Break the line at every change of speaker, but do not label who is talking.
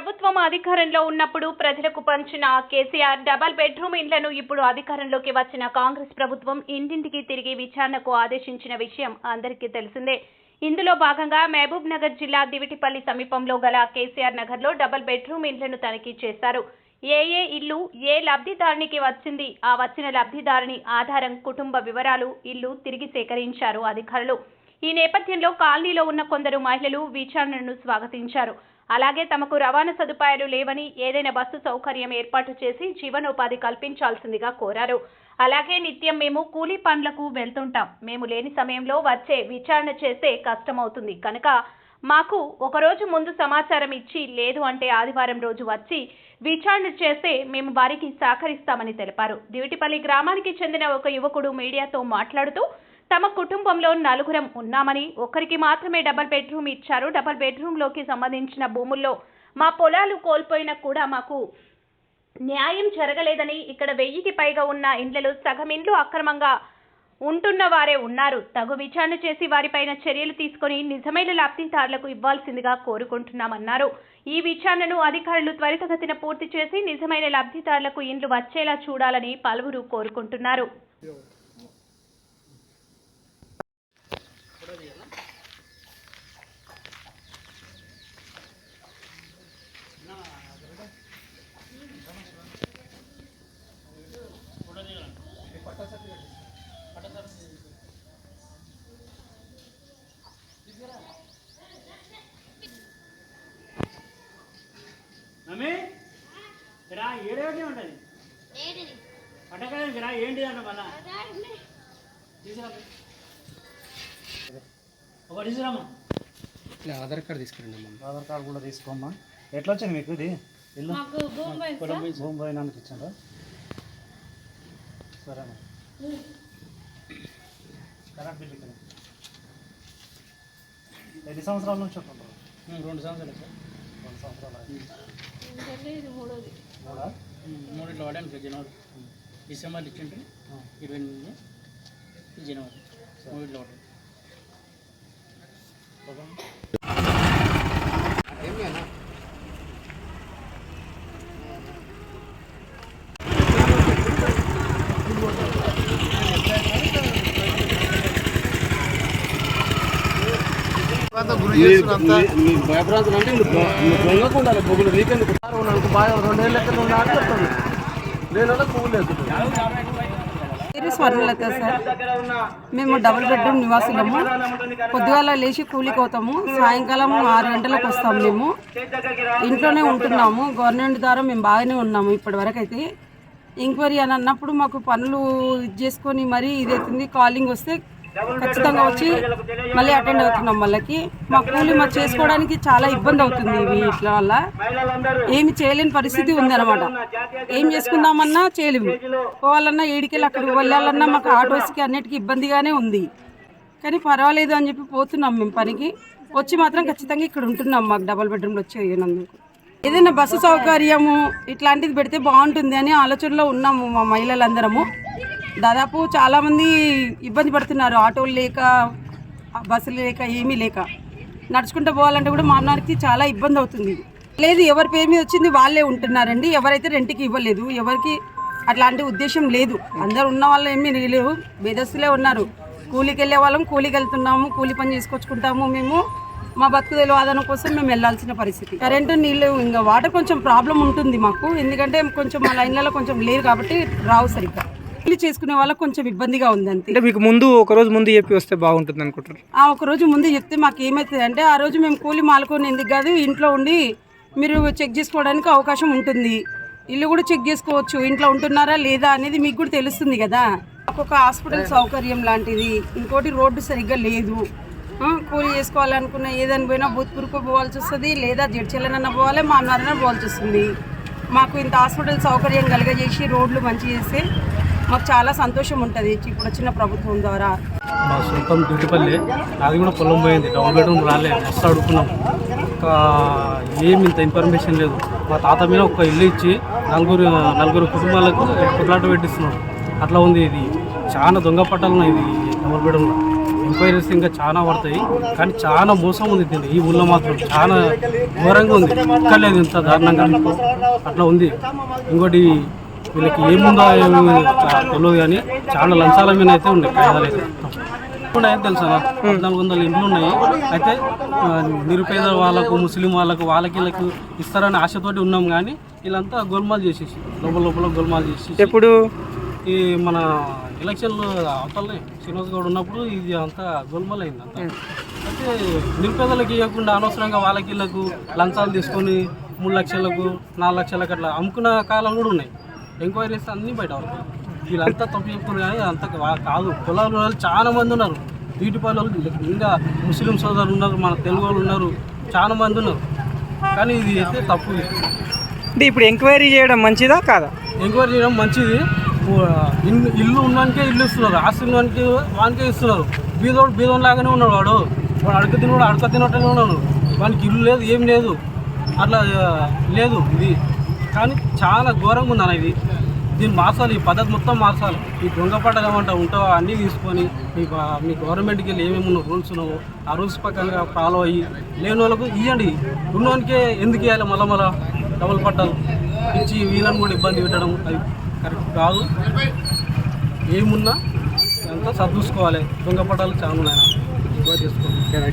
ప్రభుత్వం అధికారంలో ఉన్నప్పుడు ప్రజలకు పంచిన కేసీఆర్ డబల్ బెడ్రూమ్ ఇండ్లను ఇప్పుడు అధికారంలోకి వచ్చిన కాంగ్రెస్ ప్రభుత్వం ఇంటింటికి తిరిగి విచారణకు ఆదేశించిన విషయం అందరికీ తెలిసిందే. ఇందులో భాగంగా మహబూబ్ నగర్ జిల్లా దివిటిపల్లి సమీపంలో గల కేసీఆర్ నగర్లో డబల్ బెడ్రూమ్ ఇండ్లను తనిఖీ చేశారు. ఏ ఏ ఇల్లు ఏ లబ్ధిదారునికి వచ్చింది ఆ వచ్చిన లబ్ధిదారుని ఆధారం కుటుంబ వివరాలు ఇల్లు తిరిగి సేకరించారు అధికారులు. ఈ నేపథ్యంలో కాలనీలో ఉన్న కొందరు మహిళలు విచారణను స్వాగతించారు. అలాగే తమకు రవాణా సదుపాయాలు లేవని ఏదైనా బస్సు సౌకర్యం ఏర్పాటు చేసి జీవనోపాధి కల్పించాల్సిందిగా కోరారు. అలాగే నిత్యం మేము కూలీ పనులకు వెళ్తుంటాం. మేము లేని సమయంలో వచ్చే విచారణ చేస్తే కష్టమవుతుంది. కనుక మాకు ఒకరోజు ముందు సమాచారం ఇచ్చి లేదు అంటే ఆదివారం రోజు వచ్చి విచారణ చేస్తే మేము వారికి సహకరిస్తామని తెలిపారు. దివిటిపల్లి గ్రామానికి చెందిన ఒక యువకుడు మీడియాతో మాట్లాడుతూ తమ కుటుంబంలో నలుగురం ఉన్నామని ఒకరికి మాత్రమే డబల్ బెడ్రూమ్ ఇచ్చారు. డబల్ బెడ్రూమ్లోకి సంబంధించిన భూముల్లో మా పొలాలు కోల్పోయినా కూడా మాకు న్యాయం జరగలేదని ఇక్కడ వెయ్యికి పైగా ఉన్న ఇండ్లలో సగం ఇండ్లు అక్రమంగా ఉంటున్న వారే ఉన్నారు. తగు విచారణ చేసి వారిపైన చర్యలు తీసుకొని నిజమైన లబ్ధిదారులకు ఇవ్వాల్సిందిగా కోరుకుంటున్నామన్నారు. ఈ విచారణను అధికారులు త్వరితగతిన పూర్తి చేసి నిజమైన లబ్ధిదారులకు ఇండ్లు వచ్చేలా చూడాలని పలువురు కోరుకుంటున్నారు.
మమ్మీ రా ఏడేటే ఉంటుంది రా ఏంటి అంట మళ్ళా. తీసుకురా. ఒక తీసుకురామా
ఇలా ఆధార్ కార్డు తీసుకురండి అమ్మ.
ఆధార్ కార్డు కూడా తీసుకోమ్మా. ఎట్లా వచ్చింది మీకు ఇది? ఇల్లు? భూమి పోయినందుకు ఇచ్చారా? సరేనా కరెంట్ బిల్ ఇక్కడ. ఎన్ని సంవత్సరాల నుంచి ఉంటుంటారు
రెండు సంవత్సరాలు సార్.
రెండు సంవత్సరాలు మూడా
మూడిట్లో వాడాను సార్ జనవరి డిసెంబర్ ఇచ్చిండ్రు ఇరవై ఎనిమిది ఈ జనవరి మూడిట్లో వాడాను
భయప్రాంతం అంటే దొంగకుండా పొగులు నీకెందుకు ఉన్నాను బాగా రెండేళ్ళ లెక్కలు ఉన్నా అని చెప్తాను నేను పువ్వులు వేస్తున్నాను
పేరు స్వర్ణలత సార్. మేము డబుల్ బెడ్రూమ్ నివాసులము. పొద్దుగాల లేచి కూలికి పోతాము. సాయంకాలం ఆరు గంటలకు వస్తాము మేము. ఇంట్లోనే ఉంటున్నాము. గవర్నమెంట్ ద్వారా మేము బాగానే ఉన్నాము ఇప్పటి వరకు అయితే ఎంక్వైరీ అని అన్నప్పుడు మాకు పనులు ఇది చేసుకొని మరీ ఇది అవుతుంది. కాలింగ్ వస్తే ఖచ్చితంగా వచ్చి మళ్ళీ అటెండ్ అవుతున్నాం వాళ్ళకి. మా కూలి మాకు చేసుకోవడానికి చాలా ఇబ్బంది అవుతుంది ఇట్లా వల్ల. ఏమి చేయలేని పరిస్థితి ఉందన్నమాట. ఏం చేసుకుందామన్నా చేయలేము. పోవాలన్నా ఏడికెళ్ళి అక్కడికి వెళ్ళాలన్నా మాకు ఆటోస్కి అన్నిటికీ ఇబ్బందిగానే ఉంది. కానీ పర్వాలేదు అని చెప్పి పోతున్నాం మేము పనికి. వచ్చి మాత్రం ఖచ్చితంగా ఇక్కడ ఉంటున్నాం మాకు డబల్ బెడ్రూమ్లో వచ్చేయనందుకు. ఏదైనా బస్సు సౌకర్యము ఇట్లాంటిది పెడితే బాగుంటుంది అని ఆలోచనలో ఉన్నాము మా మహిళలందరము. దాదాపు చాలామంది ఇబ్బంది పడుతున్నారు. ఆటోలు లేక బస్సులు లేక ఏమీ లేక. నడుచుకుంటూ పోవాలంటే కూడా మా చాలా ఇబ్బంది అవుతుంది. లేదు ఎవరి పేరు మీద వచ్చింది వాళ్ళే ఉంటున్నారండి. ఎవరైతే రెంట్కి ఇవ్వలేదు ఎవరికి అట్లాంటి ఉద్దేశం లేదు. అందరు ఉన్న వాళ్ళు ఏమీ లేవు బేదస్తులే ఉన్నారు. కూలికి వెళ్ళే వాళ్ళం కూలికి వెళ్తున్నాము కూలి పని చేసుకొచ్చుకుంటాము మేము. మా బతుకు తెలివాదనం కోసం మేము వెళ్ళాల్సిన పరిస్థితి. కరెంటు నీళ్ళు ఇంకా వాటర్ కొంచెం ప్రాబ్లం ఉంటుంది మాకు. ఎందుకంటే కొంచెం మా లైన్లలో కొంచెం లేవు కాబట్టి రావు సరిగ్గా. కూలి చేసుకునే వాళ్ళకి కొంచెం ఇబ్బందిగా ఉంది అంతే
అంటే మీకు ముందు ఒక రోజు ముందు చెప్పి వస్తే బాగుంటుంది అనుకుంటారు
ఆ ఒక రోజు ముందు చెప్తే మాకు ఏమవుతుంది అంటే ఆ రోజు మేము కూలి మాలుకొని ఎందుకు కాదు ఇంట్లో ఉండి మీరు చెక్ చేసుకోవడానికి అవకాశం ఉంటుంది. ఇల్లు కూడా చెక్ చేసుకోవచ్చు ఇంట్లో ఉంటున్నారా లేదా అనేది మీకు కూడా తెలుస్తుంది కదా. ఒక హాస్పిటల్ సౌకర్యం లాంటిది ఇంకోటి రోడ్డు సరిగ్గా లేదు. కూలి చేసుకోవాలనుకున్న ఏదని పోయినా భూత్పూర్కు పోవాల్సి వస్తుంది లేదా జడ్చెల్లనన్నా పోవాలి మా అన్నారన్నా పోవాల్సి వస్తుంది. మాకు ఇంత హాస్పిటల్ సౌకర్యం కలగజేసి రోడ్లు మంచి చేస్తే మాకు చాలా సంతోషం ఉంటుంది. ఇప్పుడు వచ్చిన ప్రభుత్వం ద్వారా.
మా సొంతం దుట్టిపల్లి అది కూడా పొలం పోయింది. డబుల్ బెడ్రూమ్ రాలేదు మస్తు అడుగుతున్నాం. ఒక ఏమి ఇంత ఇన్ఫర్మేషన్ లేదు. మా తాత మీద ఒక ఇల్లు ఇచ్చి నలుగురు నలుగురు కుటుంబాలకు కుట్లాట పెట్టిస్తున్నాడు. అట్లా ఉంది ఇది. చాలా దొంగ పట్టాలు ఉన్నాయి ఇది డబుల్ బెడ్రూమ్లో. ఎంక్వైరీస్ ఇంకా చాలా పడతాయి. కానీ చాలా మోసం ఉంది దీన్ని. ఈ ఊళ్ళో మాత్రం చాలా ఘోరంగా ఉంది. ఇక్కడ లేదు ఇంత దారుణంగా. అట్లా ఉంది. ఇంకోటి వీళ్ళకి ఏముందో ఏమి తెలియదు కానీ చాలా లంచాల మీద అయితే ఉన్నాయి కాయిదాలు అయితే. ఉన్నాయని తెలుసా? పద్నాలుగు వందల ఇండ్లు ఉన్నాయి. అయితే నిరుపేద వాళ్ళకు ముస్లిం వాళ్ళకు వాళ్ళకి వీళ్ళకు ఇస్తారని ఆశతోటి ఉన్నాం కానీ వీళ్ళంతా గోల్మాల్ చేసేసి లోపల లోపల గోల్మాల్ చేసి
ఎప్పుడు?
ఈ మన ఎలక్షన్లు అవతలనే శ్రీనివాస్ గౌడ్ ఉన్నప్పుడు ఇది అంతా గోల్మాల్ అయింది అంతా. అయితే నిరుపేదలకు ఇవ్వకుండా అనవసరంగా వాళ్ళకి వీళ్ళకు లంచాలు తీసుకొని మూడు లక్షలకు నాలుగు లక్షలకు అట్లా అమ్ముకున్న కాలాలు కూడా ఉన్నాయి. ఎంక్వైరీస్ అన్నీ బయట వీళ్ళంతా తప్పు చెప్తున్నారు కానీ అంత కాదు. పొలాలు వాళ్ళు చాలా మంది ఉన్నారు. వీటి వాళ్ళు ఇంకా ముస్లిం సోదరులు ఉన్నారు మన తెలుగు వాళ్ళు ఉన్నారు చాలా మంది ఉన్నారు. కానీ ఇది అయితే తప్పు.
అంటే ఇప్పుడు ఎంక్వైరీ చేయడం మంచిదా కాదా?
ఎంక్వైరీ చేయడం మంచిది. ఇల్లు ఇల్లు ఉన్నవానికే ఇల్లు ఇస్తున్నారు. ఆస్తి ఉన్నవానికి వానికే ఇస్తున్నారు. బీదోడు బీదోడు లాగానే ఉన్నాడు వాడు. వాడు అడక తినవాడు అడక తినట్టునే ఉన్నాడు. వానికి ఇల్లు లేదు ఏం లేదు. అట్లా లేదు ఇది. కానీ చాలా ఘోరంగా ఉంది అన్న ఇది. దీన్ని మార్చాలి ఈ పద్ధతి మొత్తం మార్చాలి. ఈ దొంగ పట్టడం అంటే ఉంటావో? అన్నీ తీసుకొని మీ మీ గవర్నమెంట్కి వెళ్ళి ఏమేమి రూల్స్ ఉన్నావో ఆ రూల్స్ ప్రకారంగా ఫాలో అయ్యి లేని వాళ్ళకు ఇవ్వండి ఉన్నవానికే ఎందుకు ఇవ్వాలి మళ్ళా మళ్ళా డబుల్ పట్టాలు? ఇచ్చి వీళ్ళని కూడా ఇబ్బంది పెట్టడం అది కరెక్ట్ కాదు. ఏమున్నా అంతా సర్దూసుకోవాలి. దొంగ పట్టాలు చాలా ఉన్నాయి చేసుకోవాలి